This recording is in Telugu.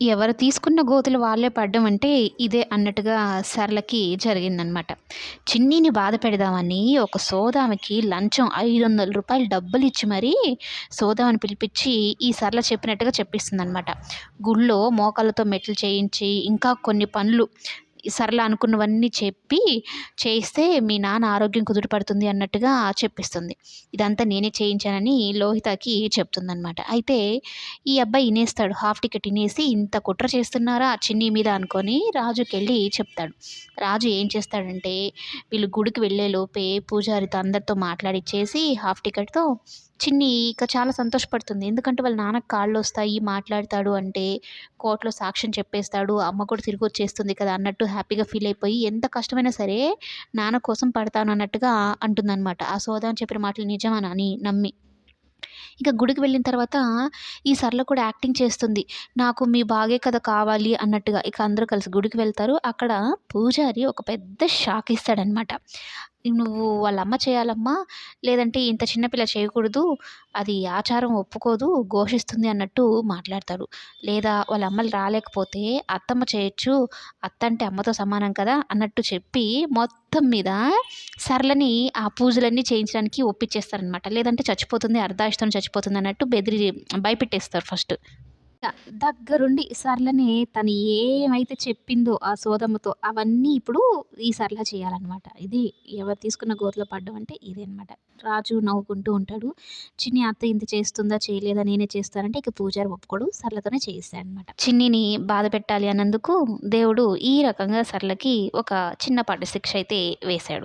ఎవరు తీసుకున్న గోతులు వాళ్ళే పడ్డం అంటే ఇదే అన్నట్టుగా సరళకి జరిగిందనమాట చిన్నీని బాధ పెడదామని ఒక సోదామకి లంచం ఐదు వందల రూపాయలు డబ్బులు ఇచ్చి మరీ సోదామని పిలిపించి ఈ సరళ చెప్పినట్టుగా చెప్పిస్తుందనమాట గుళ్ళో మోకాళ్ళతో మెట్లు చేయించి ఇంకా కొన్ని పనులు సరళ అనుకున్నవన్నీ చెప్పి చేస్తే మీ నాన్న ఆరోగ్యం కుదుటపడుతుంది అన్నట్టుగా చెప్పిస్తుంది. ఇదంతా నేనే చేయించానని లోహితకి చెప్తుందనమాట అయితే ఈ అబ్బాయి ఇనేస్తాడు హాఫ్ టికెట్ ఇనేసి ఇంత కుట్ర చేస్తున్నారా చిన్ని మీద అనుకొని రాజుకి వెళ్ళి చెప్తాడు. రాజు ఏం చేస్తాడంటే వీళ్ళు గుడికి వెళ్ళే లోపే పూజారితో అందరితో మాట్లాడిచ్చేసి హాఫ్ టికెట్తో చిన్ని ఇక చాలా సంతోషపడుతుంది. ఎందుకంటే వాళ్ళ నాన్నకు కాళ్ళు వస్తాయి మాట్లాడతాడు అంటే కోర్టులో సాక్ష్యం చెప్పేస్తాడు అమ్మ కూడా తిరిగి వచ్చేస్తుంది కదా అన్నట్టు హ్యాపీగా ఫీల్ అయిపోయి ఎంత కష్టమైనా సరే నాన్న కోసం పడతాను అన్నట్టుగా అంటుందన్నమాట. ఆ సోదా అని చెప్పిన మాటలు నిజమని అని నమ్మి. ఇక గుడికి వెళ్ళిన తర్వాత ఈ సరళ కూడా యాక్టింగ్ చేస్తుంది. నాకు మీ బాగే కదా కావాలి అన్నట్టుగా ఇక అందరూ కలిసి గుడికి వెళ్తారు. అక్కడ పూజారి ఒక పెద్ద షాక్ ఇస్తాడనమాట నువ్వు వాళ్ళ అమ్మ చేయాలమ్మా? లేదంటే ఇంత చిన్నపిల్ల చేయకూడదు. అది ఆచారం ఒప్పుకోదు ఘోషిస్తుంది అన్నట్టు మాట్లాడతాడు. లేదా వాళ్ళ అమ్మలు రాలేకపోతే అత్తమ్మ చేయొచ్చు అత్త అంటే అమ్మతో సమానం కదా అన్నట్టు చెప్పి మొత్తం మీద సర్లని ఆ పూజలన్నీ చేయించడానికి ఒప్పించేస్తారనమాట లేదంటే చచ్చిపోతుంది అర్ధాయిష్టం చచ్చిపోతుంది అన్నట్టు బెదిరి భయపెట్టేస్తారు ఫస్ట్. దగ్గరుండి సర్లనే తను ఏమైతే చెప్పిందో ఆ సోదమ్మతో అవన్నీ ఇప్పుడు ఈ సరళ చేయాలన్నమాట. ఇది ఎవరు తీసుకున్న గోతులో పడ్డం అంటే ఇదే అనమాట రాజు నవ్వుకుంటూ ఉంటాడు. చిన్ని అత్త ఇంత చేస్తుందా చేయలేదా నేనే చేస్తానంటే ఇక పూజారి ఒప్పుకోడు. సరళతోనే చేయిస్తాడనమాట చిన్నిని బాధ పెట్టాలి అన్నందుకు దేవుడు ఈ రకంగా సర్లకి ఒక చిన్నపాటి శిక్ష అయితే వేశాడు.